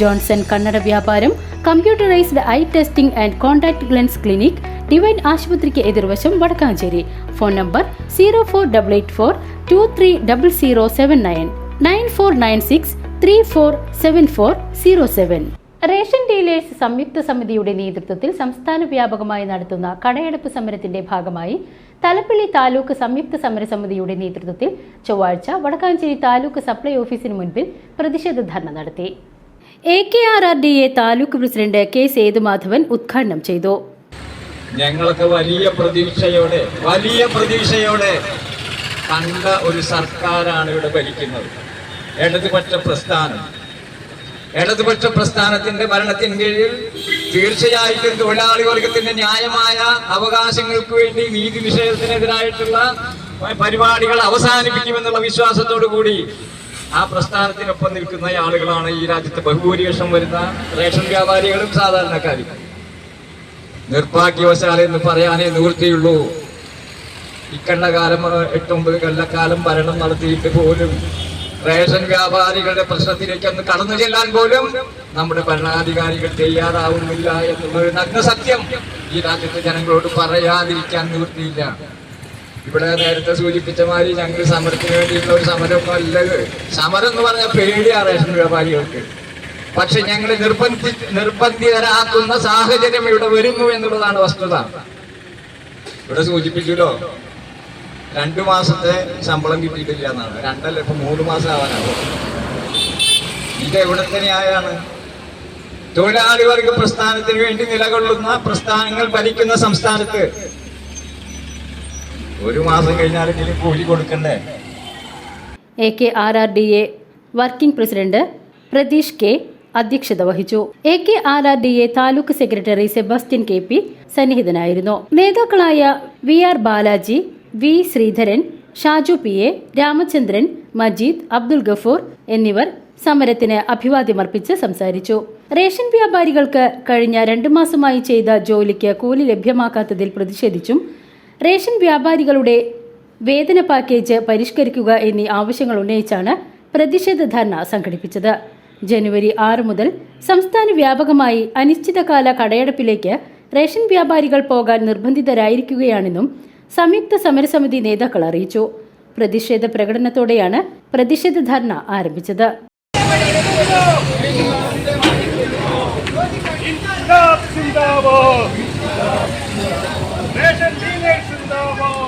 Johnson കണ്ണട വ്യാപാരം computerised eye testing and contact lens clinic divine ആശുപത്രിക്ക് എതിർവശം Vadakkanchery. Phone number zero four double eight four two three double zero seven nine nine four nine six three four seven four zero seven ration dealers സംയുക്ത സമിതിയുടെ നേതൃത്വത്തിൽ സംസ്ഥാന വ്യാപകമായി നടത്തുന്ന കടയടപ്പ് സമരത്തിന്റെ ഭാഗമായി തലപ്പള്ളി താലൂക്ക് സംയുക്ത സമരസമിതിയുടെ നേതൃത്വത്തിൽ ചൊവ്വാഴ്ച വടക്കാഞ്ചേരി താലൂക്ക് സപ്ലൈ ഓഫീസിന് മുൻപിൽ പ്രതിഷേധ ധർണ നടത്തി. A K R R D A taluk president K Sethumadhavan ഉദ്ഘാടനം ചെയ്തു. ഞങ്ങളൊക്കെ വലിയ പ്രതീക്ഷയോടെ വലിയ പ്രതീക്ഷയോടെ കണ്ട ഒരു സർക്കാരാണ് ഇവിടെ ഭരിക്കുന്നത്. ഇടതുപക്ഷ പ്രസ്ഥാനം. ഇടതുപക്ഷ പ്രസ്ഥാനത്തിന്റെ ഭരണത്തിന് കീഴിൽ തീർച്ചയായിട്ടും തൊഴിലാളി വർഗത്തിന്റെ ന്യായമായ അവകാശങ്ങൾക്ക് വേണ്ടി നീതി നിഷേധത്തിനെതിരായിട്ടുള്ള പരിപാടികൾ അവസാനിപ്പിക്കുമെന്നുള്ള വിശ്വാസത്തോടു കൂടി ആ പ്രസ്ഥാനത്തിനൊപ്പം നിൽക്കുന്ന ആളുകളാണ് ഈ രാജ്യത്ത് ബഹുഭൂരിപക്ഷം വരുന്ന റേഷൻ വ്യാപാരികളും സാധാരണക്കാരും. നിർഭാഗ്യവശാൽ എന്ന് പറയാനേ നിവൃത്തിയുള്ളൂ. ഇക്കണ്ട കാലം എട്ടൊമ്പത് കൊല്ലക്കാലം ഭരണം നടത്തിയിട്ട് പോലും റേഷൻ വ്യാപാരികളുടെ പ്രശ്നത്തിലേക്ക് ഒന്ന് കടന്നു ചെല്ലാൻ പോലും നമ്മുടെ ഭരണാധികാരികൾ തയ്യാറാവുന്നില്ല എന്നുള്ളൊരു നഗ്ന സത്യം ഈ രാജ്യത്തെ ജനങ്ങളോട് പറയാതിരിക്കാൻ നിവൃത്തിയില്ല. ഇവിടെ നേരത്തെ സൂചിപ്പിച്ച മാതിരി ഞങ്ങൾ സമരത്തിന് വേണ്ടിയിട്ടുള്ള ഒരു സമരമൊന്നും അല്ലത്. സമരം എന്ന് പറഞ്ഞാൽ പേടിയാണ് റേഷൻ വ്യാപാരികൾക്ക് പക്ഷെ ഞങ്ങൾ നിർബന്ധി നിർബന്ധിതരാക്കുന്ന സാഹചര്യം ഇവിടെ വരുന്നു എന്നുള്ളതാണ് വസ്തുത. ഇവിടെ സൂചിപ്പിച്ചല്ലോ രണ്ടു മാസത്തെ ശമ്പളം കിട്ടിയിട്ടില്ല എന്നാണ്. രണ്ടല്ല ഇപ്പൊ മൂന്ന് മാസം ആവാനാണ്. ഇത് എവിടത്തെ ന്യായമാണ് തൊഴിലാളി വർഗ പ്രസ്ഥാനത്തിന് വേണ്ടി നിലകൊള്ളുന്ന പ്രസ്ഥാനങ്ങൾ ഭരിക്കുന്ന സംസ്ഥാനത്ത് ഒരു മാസം കഴിഞ്ഞാലെങ്കിലും കൂലി കൊടുക്കണ്ടേ? A K R R D A working president Prateesh K അധ്യക്ഷത വഹിച്ചു. A K R R D A taluk secretary Sebastian K P സന്നിഹിതനായിരുന്നു. നേതാക്കളായ V R Balaji V Sreedharan Shaju P A Ramachandran Majeed Abdul Gafoor എന്നിവർ സമരത്തിന് അഭിവാദ്യമർപ്പിച്ച് സംസാരിച്ചു. Ration വ്യാപാരികൾക്ക് കഴിഞ്ഞ രണ്ടു മാസമായി ചെയ്ത ജോലിക്ക് കൂലി ലഭ്യമാക്കാത്തതിൽ പ്രതിഷേധിച്ചും റേഷൻ വ്യാപാരികളുടെ വേതന പാക്കേജ് പരിഷ്കരിക്കുക എന്നീ ആവശ്യങ്ങൾ ഉന്നയിച്ചാണ് പ്രതിഷേധ ധർണ സംഘടിപ്പിച്ചത്. ജനുവരി ആറ് മുതൽ സംസ്ഥാന വ്യാപകമായി അനിശ്ചിതകാല കടയടപ്പിലേക്ക് റേഷൻ വ്യാപാരികൾ പോകാൻ നിർബന്ധിതരായിരിക്കുകയാണെന്നും സംയുക്ത സമരസമിതി നേതാക്കൾ അറിയിച്ചു. പ്രതിഷേധ പ്രകടനത്തോടെയാണ് പ്രതിഷേധ ധർണ ആരംഭിച്ചത്. Education Teammates.